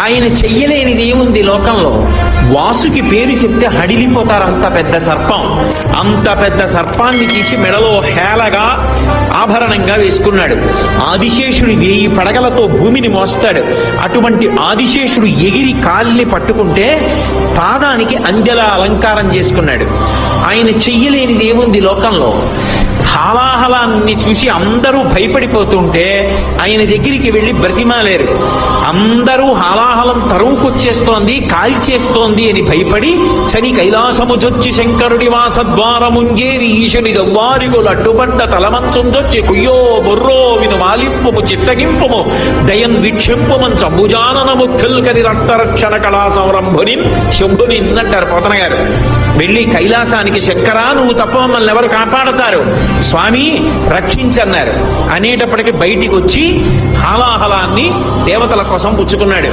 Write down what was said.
ఆయన చెయ్యలేనిది ఏముంది లోకంలో? వాసుకి పేరు చెప్తే హడిలిపోతారు అంత పెద్ద సర్పం. అంత పెద్ద సర్పాన్ని తీసి మెడలో హేళగా ఆభరణంగా వేసుకున్నాడు. ఆదిశేషుడు వేయి పడగలతో భూమిని మోస్తాడు. అటువంటి ఆదిశేషుడు ఎగిరి కాలిని పట్టుకుంటే పాదానికి అంజల అలంకారం చేసుకున్నాడు. ఆయన చెయ్యలేనిది ఏముంది లోకంలో? హాలాహలాన్ని చూసి అందరూ భయపడిపోతుంటే ఆయన దగ్గరికి వెళ్ళి బ్రతిమాలేరు. అందరూ హాలాహలం తరువుకొచ్చేస్తోంది కాల్చేస్తోంది అని భయపడి చని కైలాసముజొచ్చి శంకరుడి వాసద్వారముంజేరి ఈశుని గవ్వారిగులు అడ్డుపడ్డ తలమంచుందొచ్చి కుయ్యో బొర్రో విను మాలింపము చిత్తగింపము దయం వీక్షింపమం చంబుజానన ముఖల్కరి రక్తరక్షణ కళా సంరంభుని శంభుని అంటారు పోతన గారు. వెళ్ళి కైలాసానికి శంకరా నువ్వు తప్ప మమ్మల్ని ఎవరు కాపాడతారు? స్వామి రక్షించన్నారు. అనేటప్పటికి బయటికి వచ్చి హాలాహలాన్ని దేవతల కోసం పుచ్చుకున్నాడు.